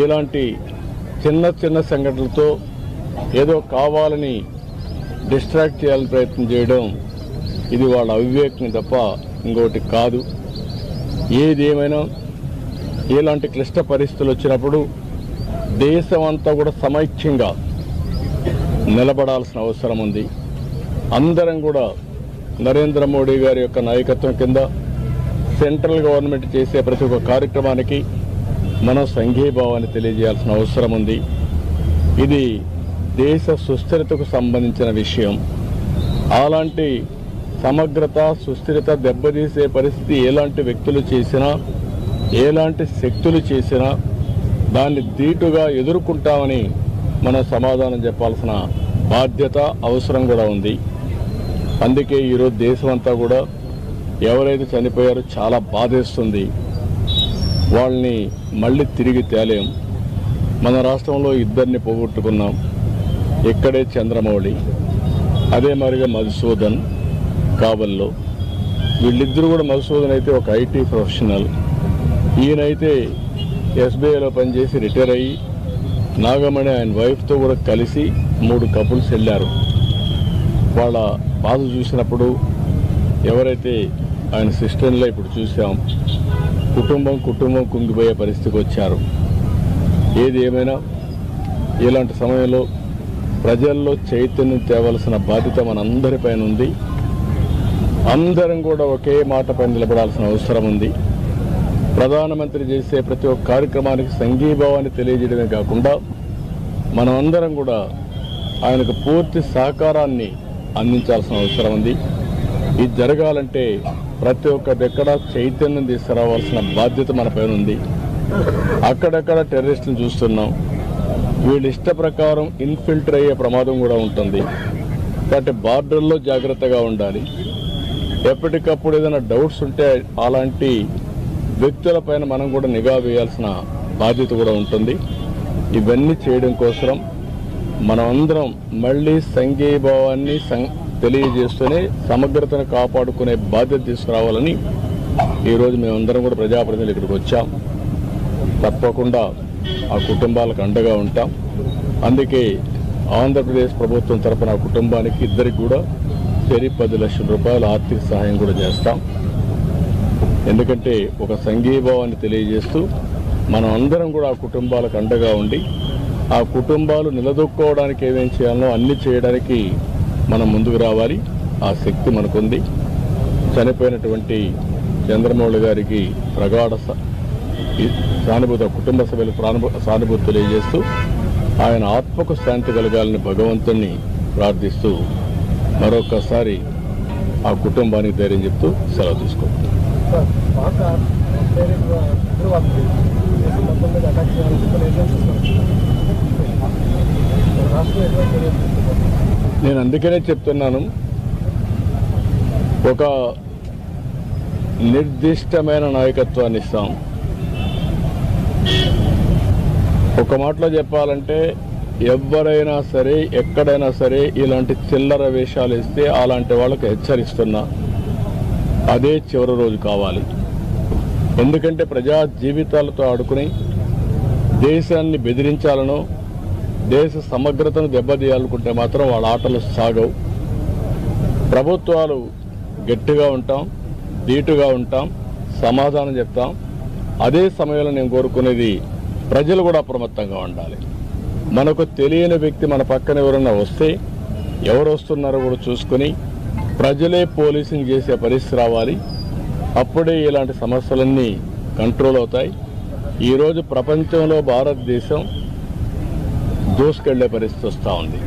ఇలాంటి చిన్న చిన్న సంఘటనలతో ఏదో కావాలని డిస్ట్రాక్ట్ చేయాలని ప్రయత్నం చేయడం ఇది వాళ్ళ అవివేకం తప్ప ఇంకోటి కాదు. ఏది ఏమైనా ఇలాంటి క్లిష్ట పరిస్థితులు వచ్చినప్పుడు దేశం అంతా కూడా సమైక్యంగా నిలబడాల్సిన అవసరం ఉంది. అందరం కూడా నరేంద్ర మోడీ గారి యొక్క నాయకత్వం కింద సెంట్రల్ గవర్నమెంట్ చేసే ప్రతి ఒక్క కార్యక్రమానికి మనం సంఘీభావాన్ని తెలియజేయాల్సిన అవసరం ఉంది. ఇది దేశ సుస్థిరతకు సంబంధించిన విషయం. అలాంటి సమగ్రత సుస్థిరత దెబ్బతీసే పరిస్థితి ఎలాంటి వ్యక్తులు చేసినా ఎలాంటి శక్తులు చేసినా దాన్ని ధీటుగా ఎదుర్కొంటామని మనం సమాధానం చెప్పాల్సిన బాధ్యత అవసరం కూడా ఉంది. అందుకే ఈరోజు దేశం అంతా కూడా ఎవరైతే చనిపోయారో చాలా బాధేస్తుంది. వాళ్ళని మళ్ళీ తిరిగి తేలేం. మన రాష్ట్రంలో ఇద్దరిని పోగొట్టుకున్నాం. ఇక్కడే చంద్రమౌళి అదే మరిగా మధుసూదన్ కాబల్లో వీళ్ళిద్దరూ కూడా మధుసూదన్ అయితే ఒక ఐటీ ప్రొఫెషనల్. ఈయనైతే ఎస్బీఐలో పనిచేసి రిటైర్ అయ్యి నాగమణి ఆయన వైఫ్తో కూడా కలిసి మూడు కపుల్స్ వెళ్ళారు. వాళ్ళ బాధ చూసినప్పుడు ఎవరైతే ఆయన సిస్టర్లో ఇప్పుడు చూసాం కుటుంబం కుటుంబం కుంగిపోయే పరిస్థితికి వచ్చారు. ఏది ఏమైనా ఇలాంటి సమయంలో ప్రజల్లో చైతన్యం తేవలసిన బాధ్యత మనందరిపైన ఉంది. అందరం కూడా ఒకే మాట పైన నిలబడాల్సిన అవసరం ఉంది. ప్రధానమంత్రి చేసే ప్రతి ఒక్క కార్యక్రమానికి సంఘీభావాన్ని తెలియజేయడమే కాకుండా మనం అందరం కూడా ఆయనకు పూర్తి సహకారాన్ని అందించాల్సిన అవసరం ఉంది. ఇది జరగాలంటే ప్రతి ఒక్క దగ్గర చైతన్యం తీసుకురావాల్సిన బాధ్యత మన పైన ఉంది. అక్కడక్కడ టెర్రరిస్టులు చూస్తున్నాం. వీళ్ళ ఇష్ట ప్రకారం ఇన్ఫిల్టర్ అయ్యే ప్రమాదం కూడా ఉంటుంది. కాబట్టి బార్డర్లో జాగ్రత్తగా ఉండాలి. ఎప్పటికప్పుడు ఏదైనా డౌట్స్ ఉంటే అలాంటి వ్యక్తులపైన మనం కూడా నిఘా వేయాల్సిన బాధ్యత కూడా ఉంటుంది. ఇవన్నీ చేయడం కోసం మనమందరం మళ్ళీ సంఘీభావాన్ని సం తెలియజేస్తూనే సమగ్రతను కాపాడుకునే బాధ్యత తీసుకురావాలని ఈరోజు మేమందరం కూడా ప్రజాప్రతినిధులు ఇక్కడికి వచ్చాం. తప్పకుండా ఆ కుటుంబాలకు అండగా ఉంటాం. అందుకే ఆంధ్రప్రదేశ్ ప్రభుత్వం తరపున ఆ కుటుంబానికి ఇద్దరికి కూడా చెరి పది లక్షల రూపాయల ఆర్థిక సహాయం కూడా చేస్తాం. ఎందుకంటే ఒక సంఘీభావాన్ని తెలియజేస్తూ మనం అందరం కూడా ఆ కుటుంబాలకు అండగా ఉండి ఆ కుటుంబాలు నిలదొక్కోవడానికి ఏమేం చేయాలో అన్ని చేయడానికి మనం ముందుకు రావాలి. ఆ శక్తి మనకుంది. చనిపోయినటువంటి చంద్రమౌళి గారికి ప్రగాఢ సానుభూత సానుభూతి కుటుంబ సభ్యులకు ప్రానుభూ సానుభూతి తెలియజేస్తూ ఆయన ఆత్మకు శాంతి కలగాలని భగవంతుణ్ణి ప్రార్థిస్తూ మరొకసారి ఆ కుటుంబానికి ధైర్యం చెప్తూ సెలవు తీసుకుంటాం నేను అందుకనే చెప్తున్నాను. ఒక నిర్దిష్టమైన నాయకత్వాన్ని ఇస్తాం. ఒక మాటలో చెప్పాలంటే ఎవరైనా సరే ఎక్కడైనా సరే ఇలాంటి చిల్లర వేషాలు ఇస్తే అలాంటి వాళ్ళకి హెచ్చరిస్తున్నా. అదే చివరి రోజు కావాలి. ఎందుకంటే ప్రజా జీవితాలతో ఆడుకుని దేశాన్ని బెదిరించాలనో దేశ సమగ్రతను దెబ్బతీయాలనుకుంటే మాత్రం వాళ్ళ ఆటలు సాగవు. ప్రభుత్వాలు గట్టిగా ఉంటాం ధీటుగా ఉంటాం సమాధానం చెప్తాం. అదే సమయంలో నేను కోరుకునేది ప్రజలు కూడా అప్రమత్తంగా ఉండాలి. మనకు తెలియని వ్యక్తి మన పక్కన ఎవరన్నా వస్తే ఎవరు వస్తున్నారో కూడా చూసుకొని ప్రజలే పోలీసింగ్ చేసే పరిస్థితి రావాలి. అప్పుడే ఇలాంటి సమస్యలన్నీ కంట్రోల్ అవుతాయి. ఈరోజు ప్రపంచంలో భారతదేశం దూసుకెళ్ళే పరిస్థితి వస్తూ ఉంది.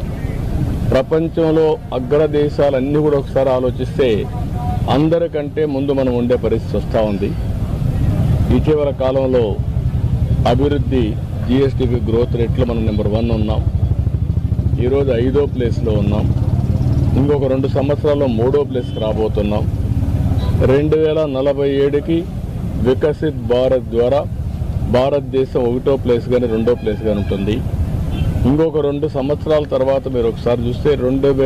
ప్రపంచంలో అగ్రదేశాలన్నీ కూడా ఒకసారి ఆలోచిస్తే అందరికంటే ముందు మనం ఉండే పరిస్థితి వస్తూ ఉంది. ఇటీవల కాలంలో అభివృద్ధి జిఎస్టిపి గ్రోత్ రేట్లో మనం నెంబర్ వన్ ఉన్నాం. ఈరోజు ఐదో ప్లేస్లో ఉన్నాం. ఇంకొక రెండు సంవత్సరాల్లో మూడో ప్లేస్కి రాబోతున్నాం. రెండు వేల నలభై ఏడుకి వికసిత్ భారత్ ద్వారా భారతదేశం ఒకటో ప్లేస్ కానీ రెండో ప్లేస్ కానీ ఉంటుంది. ఇంకొక రెండు సంవత్సరాల తర్వాత మీరు ఒకసారి చూస్తే రెండు